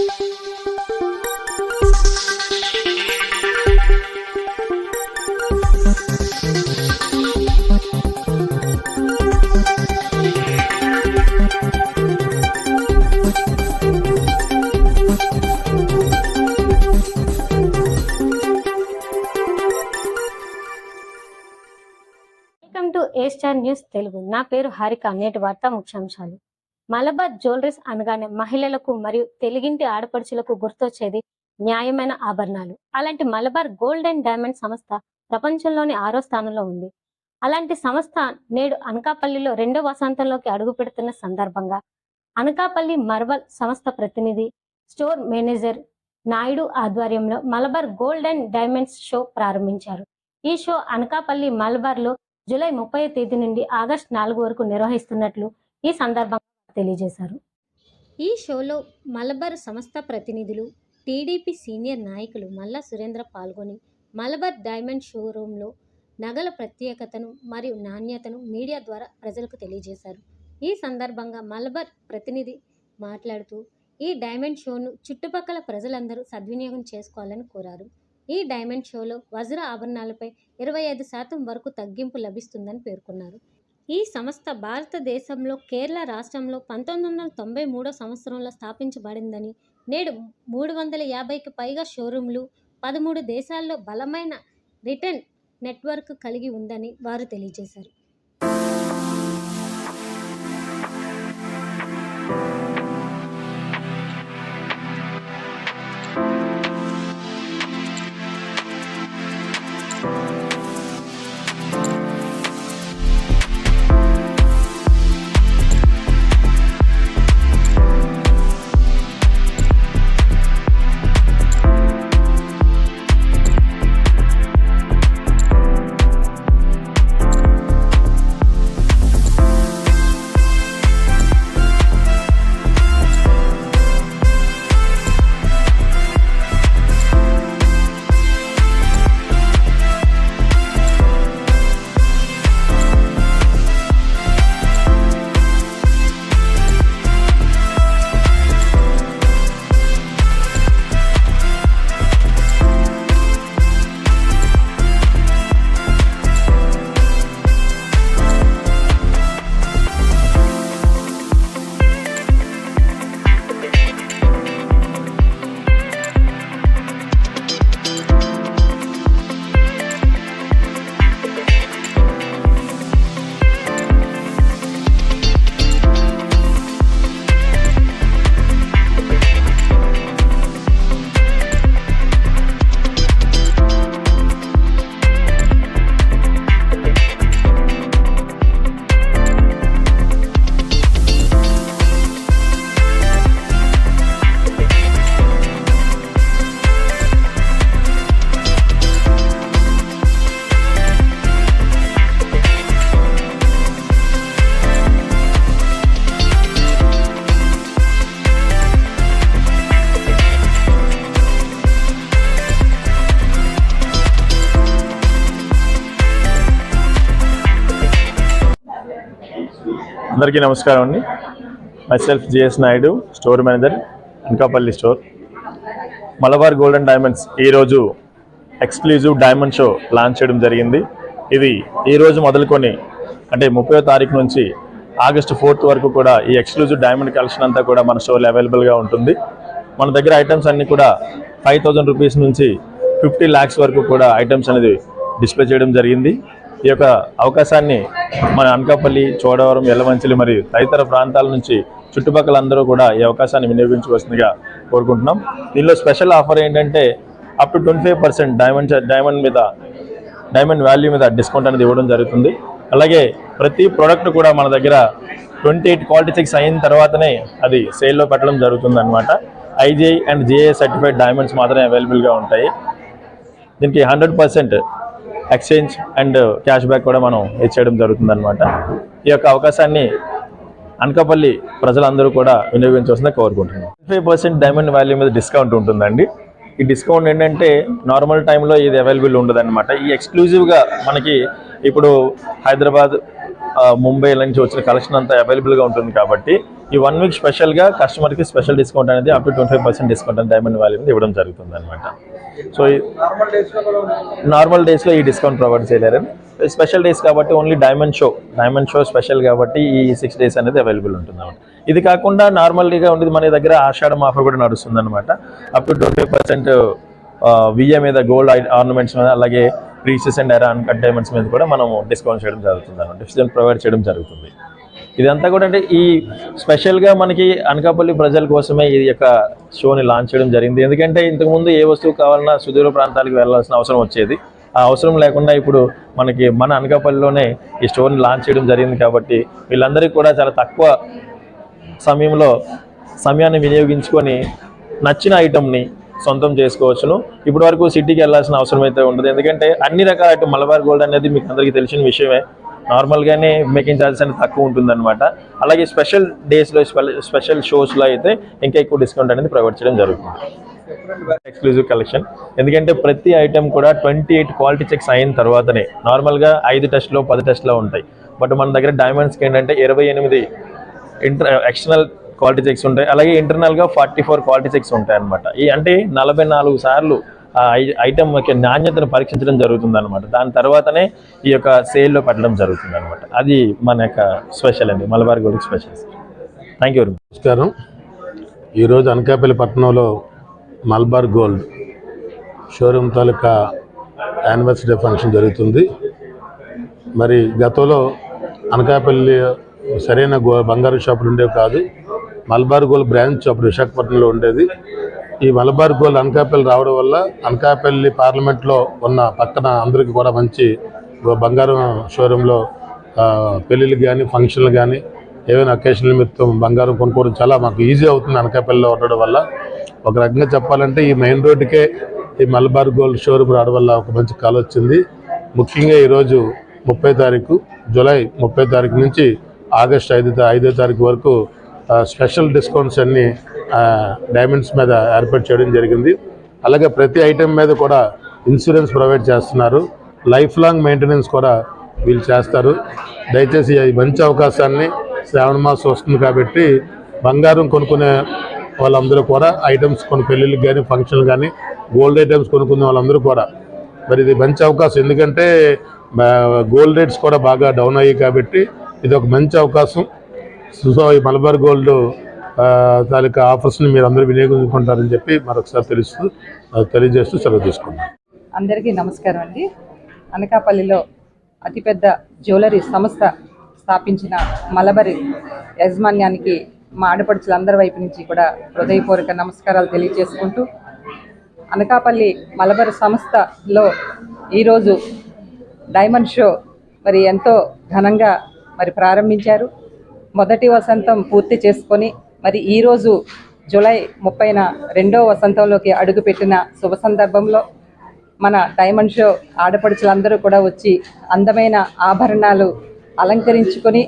Welcome to A star news Telugu నా పేరు హారిక. నేటి వార్త ముఖ్యాంశాలు. మలబార్ జ్యువెలరీస్ అనగానే మహిళలకు మరియు తెలుగింటి ఆడపడుచులకు గుర్తొచ్చేది న్యాయమైన ఆభరణాలు. అలాంటి మలబార్ గోల్డ్ అండ్ డైమండ్ సంస్థ ప్రపంచంలోని ఆరో స్థానంలో ఉంది. అలాంటి సంస్థ నేడు అనకాపల్లిలో రెండో వసంతంలోకి అడుగు పెడుతున్న సందర్భంగా అనకాపల్లి మర్వల్ సంస్థ ప్రతినిధి స్టోర్ మేనేజర్ నాయుడు ఆధ్వర్యంలో Malabar gold and diamonds show ప్రారంభించారు. ఈ షో అనకాపల్లి మలబార్లో జూలై ముప్పై తేదీ నుండి ఆగస్టు నాలుగు వరకు నిర్వహిస్తున్నట్లు ఈ సందర్భంగా తెలియజేశారు. ఈ షోలో మలబార్ సంస్థ ప్రతినిధులు టీడీపీ సీనియర్ నాయకులు మల్లా సురేంద్ర పాల్గొని మలబార్ డైమండ్ షోరూంలో నగల ప్రత్యేకతను మరియు నాణ్యతను మీడియా ద్వారా ప్రజలకు తెలియజేశారు. ఈ సందర్భంగా మలబార్ ప్రతినిధి మాట్లాడుతూ ఈ డైమండ్ షోను చుట్టుపక్కల ప్రజలందరూ సద్వినియోగం చేసుకోవాలని కోరారు. ఈ డైమండ్ షోలో వజ్ర ఆభరణాలపై ఇరవై ఐదు శాతం వరకు తగ్గింపు లభిస్తుందని పేర్కొన్నారు. ఈ సంస్థ భారతదేశంలో కేరళ రాష్ట్రంలో పంతొమ్మిది వందల తొంభై మూడో సంవత్సరంలో స్థాపించబడిందని నేడు మూడు వందల యాభైకి పైగా షోరూంలు పదమూడు దేశాల్లో బలమైన రిటర్న్ నెట్వర్క్ కలిగి ఉందని వారు తెలియజేశారు. అందరికీ నమస్కారం అండి. Self GS Naidu store manager Anakapalli store Malabar golden diamonds ఈరోజు ఎక్స్క్లూజివ్ డైమండ్ షో లాంచ్ చేయడం జరిగింది. ఇది ఈ రోజు మొదలుకొని అంటే ముప్పై తారీఖు నుంచి ఆగస్టు ఫోర్త్ వరకు కూడా ఈ ఎక్స్క్లూజివ్ డైమండ్ కలెక్షన్ అంతా కూడా మన షోలో అవైలబుల్గా ఉంటుంది. మన దగ్గర ఐటమ్స్ అన్నీ కూడా ఫైవ్ థౌజండ్ రూపీస్ నుంచి ఫిఫ్టీ ల్యాక్స్ వరకు కూడా ఐటమ్స్ అనేది డిస్ప్లే చేయడం జరిగింది. ఈ యొక్క అవకాశాన్ని మన అనకాపల్లి చోడవరం ఎల్లమంచిలి మరియు తదితర ప్రాంతాల నుంచి చుట్టుపక్కల అందరూ కూడా ఈ అవకాశాన్ని వినియోగించవలసిందిగా కోరుకుంటున్నాం. దీనిలో స్పెషల్ ఆఫర్ ఏంటంటే up to twenty five percent diamond diamond మీద డైమండ్ వాల్యూ మీద డిస్కౌంట్ అనేది ఇవ్వడం జరుగుతుంది. అలాగే ప్రతి ప్రోడక్ట్ కూడా మన దగ్గర ట్వంటీ ఎయిట్ క్వాలిటీ చెక్స్ అయిన తర్వాతనే అది సేల్లో పెట్టడం జరుగుతుంది అనమాట IGI and GI certified diamonds మాత్రమే అవైలబుల్గా ఉంటాయి. దీనికి hundred percent exchange and cash back కూడా మనం ఇచ్చేయడం జరుగుతుంది అనమాట ఈ యొక్క అవకాశాన్ని అనకాపల్లి ప్రజలందరూ కూడా వినియోగించవలసిందిగా కోరుకుంటున్నాం. ఫైవ్ పర్సెంట్ డైమండ్ వాల్యూ మీద డిస్కౌంట్ ఉంటుందండి. ఈ డిస్కౌంట్ ఏంటంటే నార్మల్ టైంలో ఇది అవైలబుల్ ఉండదనమాట ఈ ఎక్స్క్లూజివ్గా మనకి ఇప్పుడు హైదరాబాద్ ముంబై నుంచి వచ్చిన కలెక్షన్ అంతా అవైలబుల్గా ఉంటుంది కాబట్టి ఈ వన్ వీక్ స్పెషల్గా కస్టమర్కి స్పెషల్ డిస్కౌంట్ అనేది up to twenty five percent discount అని డైమండ్ వాల్యూ మీద ఇవ్వడం జరుగుతుంది అనమాట సో నార్మల్ డేస్లో ఈ డిస్కౌంట్ ప్రొవైడ్ చేయలేరు. స్పెషల్ డేస్ కాబట్టి only diamond show diamond show special కాబట్టి ఈ సిక్స్ డేస్ అనేది అవైలబుల్ ఉంటుంది అనమాట ఇది కాకుండా నార్మల్గా ఉండేది మన దగ్గర ఆషాఢం ఆఫర్ కూడా నడుస్తుంది అనమాట up to twenty percent VA మీద గోల్డ్ ఆర్నమెంట్స్ మీద అలాగే Precia and Era uncut diamonds మీద కూడా మనం డిస్కౌంట్ చేయడం జరుగుతుంది అనమాట డిస్కౌంట్ ప్రొవైడ్ చేయడం జరుగుతుంది. ఇదంతా కూడా అంటే ఈ స్పెషల్గా మనకి అనకాపల్లి ప్రజల కోసమే ఈ యొక్క షోని లాంచ్ చేయడం జరిగింది. ఎందుకంటే ఇంతకుముందు ఏ వస్తువు కావాలన్నా సుదూర ప్రాంతాలకు వెళ్ళాల్సిన అవసరం వచ్చేది. ఆ అవసరం లేకుండా ఇప్పుడు మనకి మన అనకాపల్లిలోనే ఈ స్టోర్ని లాంచ్ చేయడం జరిగింది కాబట్టి వీళ్ళందరికీ కూడా చాలా తక్కువ సమయంలో సమయాన్ని వినియోగించుకొని నచ్చిన ఐటమ్ని సొంతం చేసుకోవచ్చును. ఇప్పటి వరకు సిటీకి వెళ్ళాల్సిన అవసరం అయితే ఉండదు. ఎందుకంటే అన్ని రకాల ఐటమ్ మలబార్ గోల్డ్ అనేది మీకు అందరికీ తెలిసిన విషయమే. నార్మల్గానే మేకింగ్ ఛార్జెస్ అనేది తక్కువ ఉంటుందన్నమాట. అలాగే స్పెషల్ డేస్లో స్పెషల్ షోస్లో అయితే ఇంకా ఎక్కువ డిస్కౌంట్ అనేది ప్రొవైడ్ చేయడం జరుగుతుంది. ఎక్స్క్లూజివ్ కలెక్షన్ ఎందుకంటే ప్రతి ఐటెం కూడా ట్వంటీ ఎయిట్ క్వాలిటీ చెక్స్ అయిన తర్వాతనే నార్మల్గా ఐదు టెస్ట్లో పది టెస్ట్లో ఉంటాయి. బట్ మన దగ్గర డైమండ్స్కి ఏంటంటే ఇరవై ఎనిమిది ఇంటర్ ఎక్స్టర్నల్ క్వాలిటీ చెక్స్ ఉంటాయి. అలాగే ఇంటర్నల్గా ఫార్టీ ఫోర్ క్వాలిటీ చెక్స్ ఉంటాయి అనమాట ఈ అంటే నలభై నాలుగు సార్లు ఆ ఐ- ఐటమ్ యొక్క నాణ్యతను పరీక్షించడం జరుగుతుంది అనమాట దాని తర్వాతనే ఈ యొక్క సేల్లో పెట్టడం జరుగుతుంది అనమాట అది మన యొక్క స్పెషల్ అండి Malabar gold special. Thank you very much నమస్కారం. ఈరోజు అనకాపల్లి పట్టణంలో మల్బార్ గోల్డ్ షోరూమ్ తాలూకా యానివర్సరీ ఫంక్షన్ జరుగుతుంది. మరి గతంలో అనకాపల్లి సరైన గో బంగారు షాపులు ఉండేవి కాదు. మల్బార్ గోల్డ్ బ్రాంచ్ అప్పుడు విశాఖపట్నంలో ఉండేది. ఈ మలబార్ గోల్డ్ అనకాపల్లి రావడం వల్ల అనకాపల్లి పార్లమెంట్లో ఉన్న పక్కన అందరికీ కూడా మంచి బంగారం షోరూంలో పెళ్ళిళ్ళు కానీ ఫంక్షన్లు కానీ ఏవైనా అకేషన్ నిమిత్తం బంగారం కొనుక్కోవడం చాలా మాకు ఈజీ అవుతుంది అనకాపల్లిలో ఉండడం వల్ల. ఒక రకంగా చెప్పాలంటే ఈ మెయిన్ రోడ్డుకే ఈ మలబార్ గోల్డ్ షోరూమ్ రావడం వల్ల ఒక మంచి కాల్ వచ్చింది. ముఖ్యంగా ఈరోజు ముప్పై తారీఖు జూలై ముప్పై తారీఖు నుంచి ఆగస్ట్ ఐదు ఐదో తారీఖు వరకు స్పెషల్ డిస్కౌంట్స్ అన్నీ డైమండ్స్ మీద ఏర్పాటు చేయడం జరిగింది. అలాగే ప్రతి ఐటెం మీద కూడా ఇన్సూరెన్స్ ప్రొవైడ్ చేస్తున్నారు. లైఫ్ లాంగ్ మెయింటెనెన్స్ కూడా వీళ్ళు చేస్తారు. దయచేసి ఈ మంచి అవకాశాన్ని శ్రావణ మాసం వస్తుంది కాబట్టి బంగారం కొనుక్కునే వాళ్ళందరూ కూడా ఐటమ్స్ కొన్ని పెళ్ళిళ్ళకి కానీ ఫంక్షన్లు కానీ గోల్డ్ ఐటమ్స్ కొనుక్కునే వాళ్ళందరూ కూడా. మరి ఇది మంచి అవకాశం. ఎందుకంటే గోల్డ్ రేట్స్ కూడా బాగా డౌన్ అయ్యాయి కాబట్టి ఇది ఒక మంచి అవకాశం. సో ఈ మలబార్ గోల్డ్ తాలూకా ఆఫర్స్ని మీరు అందరూ వినియోగించుకుంటారని చెప్పి మరొకసారి తెలుస్తూ తెలియజేస్తూ సెలవు తీసుకుంటాం అందరికీ నమస్కారం అండి. అనకాపల్లిలో అతిపెద్ద జ్యువెలరీ సంస్థ స్థాపించిన మలబరి యాజమాన్యానికి మా ఆడపడుచులందరి వైపు నుంచి కూడా హృదయపూర్వక నమస్కారాలు తెలియజేసుకుంటూ అనకాపల్లి మలబరి సంస్థలో ఈరోజు డైమండ్ షో మరి ఎంతో ఘనంగా మరి ప్రారంభించారు. మొదటి వసంతం పూర్తి చేసుకొని మరి ఈరోజు జూలై ముప్పైన రెండో వసంతంలోకి అడుగుపెట్టిన శుభ సందర్భంలో మన డైమండ్ షో ఆడపడుచులందరూ కూడా వచ్చి అందమైన ఆభరణాలు అలంకరించుకొని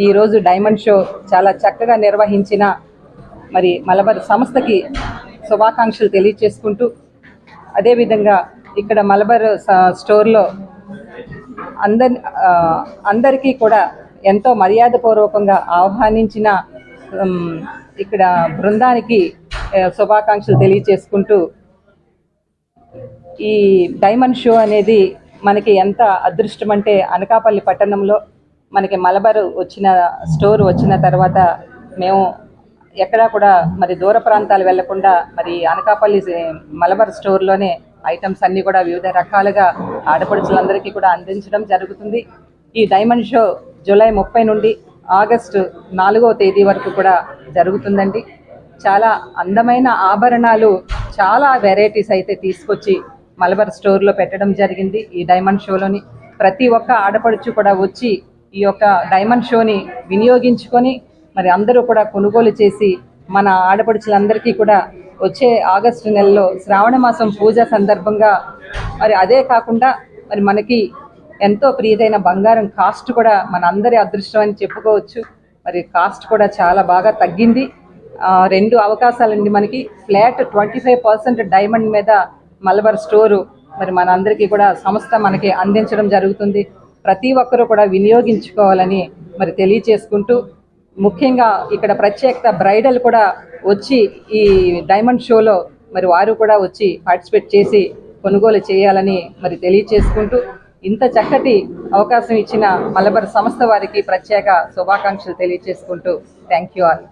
ఈరోజు డైమండ్ షో చాలా చక్కగా నిర్వహించిన మరి మలబార్ సంస్థకి శుభాకాంక్షలు తెలియచేసుకుంటూ అదేవిధంగా ఇక్కడ మలబార్ స్టోర్లో అందరి అందరికీ కూడా ఎంతో మర్యాదపూర్వకంగా ఆహ్వానించిన ఇక్కడ బృందానికి శుభాకాంక్షలు తెలియచేసుకుంటూ ఈ డైమండ్ షో అనేది మనకి ఎంత అదృష్టం అంటే అనకాపల్లి పట్టణంలో మనకి మలబార్ వచ్చిన స్టోర్ వచ్చిన తర్వాత మేము ఎక్కడా కూడా మరి దూర ప్రాంతాలు వెళ్ళకుండా మరి అనకాపల్లి మలబార్ స్టోర్లోనే ఐటమ్స్ అన్నీ కూడా వివిధ రకాలుగా ఆడపడుచులందరికీ కూడా అందించడం జరుగుతుంది. ఈ డైమండ్ షో జూలై ముప్పై నుండి ఆగస్టు నాలుగో తేదీ వరకు కూడా జరుగుతుందండి. చాలా అందమైన ఆభరణాలు చాలా వెరైటీస్ అయితే తీసుకొచ్చి మలబార్ స్టోర్లో పెట్టడం జరిగింది ఈ డైమండ్ షోలోని. ప్రతి ఒక్క ఆడపడుచు కూడా వచ్చి ఈ యొక్క డైమండ్ షోని వినియోగించుకొని మరి అందరూ కూడా కొనుగోలు చేసి మన ఆడపడుచులందరికీ కూడా వచ్చే ఆగస్టు నెలలో శ్రావణ మాసం పూజ సందర్భంగా మరి అదే కాకుండా మరి మనకి ఎంతో ప్రియదైన బంగారం కాస్ట్ కూడా మన అందరి అదృష్టం అని చెప్పుకోవచ్చు. మరి కాస్ట్ కూడా చాలా బాగా తగ్గింది. రెండు అవకాశాలండి మనకి. Flat twenty five percent diamond మీద మలబార్ స్టోరు మరి మనందరికీ కూడా సంస్థ మనకి అందించడం జరుగుతుంది. ప్రతి ఒక్కరూ కూడా వినియోగించుకోవాలని మరి తెలియచేసుకుంటూ ముఖ్యంగా ఇక్కడ ప్రత్యేకత బ్రైడల్ కూడా వచ్చి ఈ డైమండ్ షోలో మరి వారు కూడా వచ్చి పార్టిసిపేట్ చేసి కొనుగోలు చేయాలని మరి తెలియచేసుకుంటూ ఇంత చక్కటి అవకాశం ఇచ్చిన మలబర్ సంస్థ వారికి ప్రత్యేక శుభాకాంక్షలు తెలియచేసుకుంటూ థ్యాంక్ యూ ఆల్.